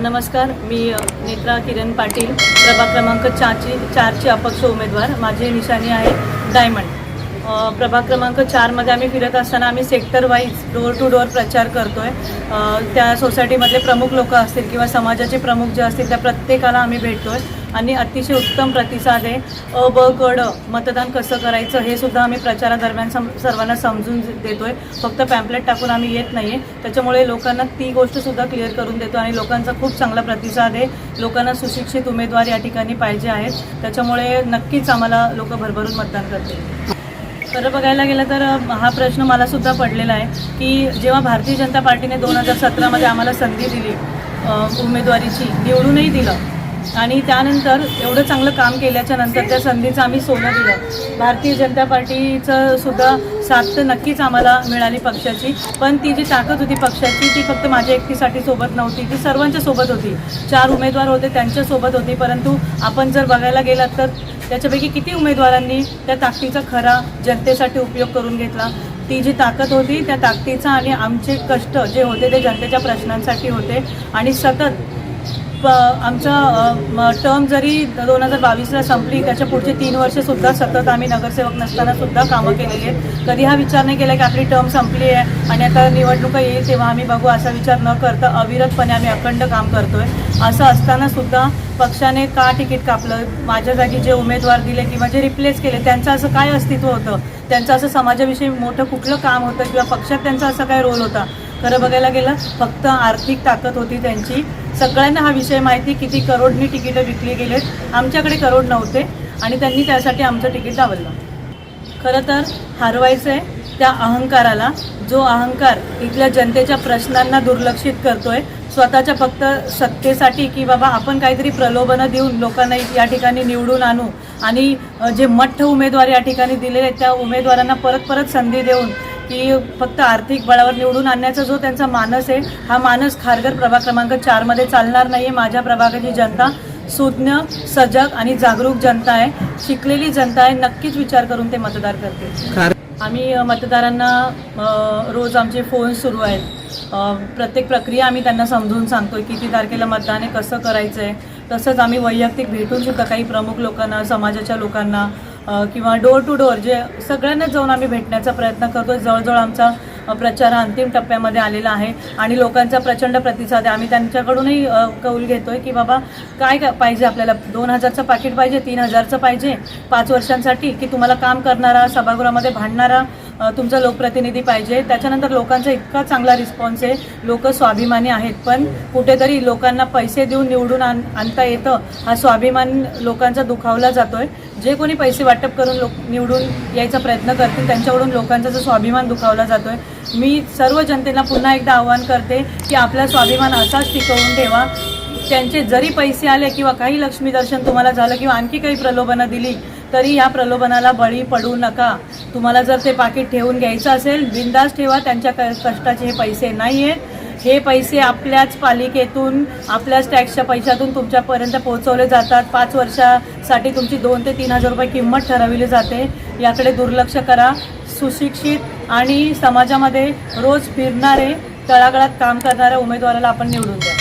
नमस्कार मी नेत्रा किरण पाटील प्रभाग क्रमांक चारची चारची अपक्ष उमेदवार. माझी निशाणी आहे डायमंड. प्रभाग क्रमांक चारमध्ये आम्ही फिरत असताना आम्ही sector wise door to door प्रचार करतो आहे त्या सोसायटीमधले प्रमुख लोक असतील किंवा समाजाचे प्रमुख जे असतील त्या प्रत्येकाला आम्ही भेटतो आहे आणि अतिशय उत्तम प्रतिसाद आहे अ ब कड मतदान कसं करायचं हे सुद्धा आम्ही प्रचारादरम्यान सम सर्वांना समजून देतो आहे फक्त पॅम्पलेट टाकून आम्ही येत नाही आहे त्याच्यामुळे लोकांना ती गोष्टसुद्धा क्लिअर करून देतो आणि लोकांचा खूप चांगला प्रतिसाद आहे. लोकांना सुशिक्षित उमेदवार या ठिकाणी पाहिजे आहेत. त्याच्यामुळे नक्कीच आम्हाला लोक भरभरून मतदान करतील. खरं बघायला गेलं तर हा प्रश्न मला सुद्धा पडलेला आहे की जेव्हा भारतीय जनता पार्टीने दोन हजार सतरामध्ये आम्हाला संधी दिली उमेदवारीची निवडूनही दिलं आणि त्यानंतर एवढं चांगलं काम केल्याच्यानंतर त्या संधीचं आम्ही सोनं दिलं. भारतीय जनता पार्टीचं सुद्धा साथ तर नक्कीच आम्हाला मिळाली पक्षाची. पण ती जी ताकद होती पक्षाची ती फक्त माझ्या एकटीसाठी सोबत नव्हती. ती सर्वांच्या सोबत होती. चार उमेदवार होते त्यांच्यासोबत होती. परंतु आपण जर बघायला गेलात तर त्याच्यापैकी किती उमेदवारांनी त्या ताकदीचा खरा जनतेसाठी उपयोग करून घेतला? ती जी ताकद होती त्या ताकदीचा आणि आमचे कष्ट जे होते ते जनतेच्या प्रश्नांसाठी होते. आणि सतत प आमचं टर्म जरी दोन हजार बावीसला संपली त्याच्या पुढचे तीन वर्षसुद्धा सतत आम्ही नगरसेवक नसतानासुद्धा कामं केलेली आहेत. कधी हा विचार नाही केला की आपली टर्म संपली आहे आणि आता निवडणुका येईल तेव्हा आम्ही बघू असा विचार न करता अविरतपणे आम्ही अखंड काम करतोय. असं असतानासुद्धा पक्षाने का तिकीट कापलं? माझ्या जागी जे उमेदवार दिले किंवा जे रिप्लेस केले त्यांचं असं काय अस्तित्व होतं? त्यांचं असं समाजाविषयी मोठं कुठलं काम होतं? किंवा पक्षात त्यांचा असा काय रोल होता? खरं बघायला गेलं फक्त आर्थिक ताकद होती त्यांची. सगळ्यांना हा विषय माहिती किती करोडनी तिकीटं विकली गेलेत. आमच्याकडे करोड नव्हते आणि त्यांनी त्यासाठी आमचं तिकीट दाबलं खरं तर हरवायचं आहे त्या अहंकाराला. जो अहंकार इथल्या जनतेच्या प्रश्नांना दुर्लक्षित करतोय स्वतःच्या फक्त सत्तेसाठी की बाबा आपण काहीतरी प्रलोभनं देऊन लोकांना या ठिकाणी निवडून आणू आणि जे मठ्ठ उमेदवार या ठिकाणी दिलेले आहेत त्या उमेदवारांना परत परत संधी देऊन की फक्त आर्थिक बळावर निवडून आणण्याचा जो त्यांचा मानस आहे हा मानस खारघर प्रभाग क्रमांक चारमध्ये चालणार नाही आहे माझ्या प्रभागाची जनता सुज्ञ सजग आणि जागरूक जनता आहे. शिकलेली जनता आहे. नक्कीच विचार करून ते मतदार करते आम्ही मतदारांना रोज आमचे फोन सुरू आहेत. प्रत्येक प्रक्रिया आम्ही त्यांना समजून सांगतोय. किती तारखेला मतदान आहे कसं करायचं आहे तसंच आम्ही वैयक्तिक भेटून सुद्धा काही प्रमुख लोकांना समाजाच्या लोकांना किंवा डोअर टू डोअर जे सगळ्यांनाच जाऊन आम्ही भेटण्याचा प्रयत्न करतो जवळजवळ आमचा प्रचार हा अंतिम टप्प्यामध्ये आलेला आहे आणि लोकांचा प्रचंड प्रतिसाद आहे. आम्ही त्यांच्याकडूनही कौल घेतोय की बाबा काय का- पाहिजे आपल्याला? दोन हजारचं पाकिट पाहिजे तीन हजारचं पाहिजे? पाच वर्षांसाठी की तुम्हाला काम करणारा सभागृहामध्ये भांडणारा तुमचा लोकप्रतिनिधी पाहिजे. त्याच्यानंतर लोकांचा इतका चांगला रिस्पॉन्स आहे. लोक स्वाभिमानी आहेत पण कुठेतरी लोकांना पैसे देऊन निवडून आण आणता येतं हा स्वाभिमान लोकांचा दुखावला जातोय. जे कोणी पैसे वाटप करून लोक निवडून यायचा प्रयत्न करतील त्यांच्याकडून लोकांचा जो स्वाभिमान दुखावला जातोय. मी सर्व जनतेला पुन्हा एकदा आवाहन करते की आपला स्वाभिमान असाच टिकवून ठेवा. त्यांचे जरी पैसे आले किंवा काही लक्ष्मी दर्शन तुम्हाला झालं किंवा आणखी काही प्रलोभनं दिली तरी या प्रलोभनाला बळी पडू नका. तुम्हाला जर ते पाकिट ठेवून घ्यायचं असेल बिंदास ठेवा त्यांच्या क- कष्टाचे हे पैसे नाही आहेत हे पैसे आपल्याच पालिकेतून आपल्याच टॅक्सच्या पैशातून तुमच्यापर्यंत पोहोचवले जातात. पाच वर्षासाठी तुमची दोन ते तीन हजार रुपये किंमत ठरवली जाते. याकडे दुर्लक्ष करा. सुशिक्षित आणि समाजामध्ये रोज फिरणारे तळागळात काम करणाऱ्या उमेदवाराला आपण निवडून द्या.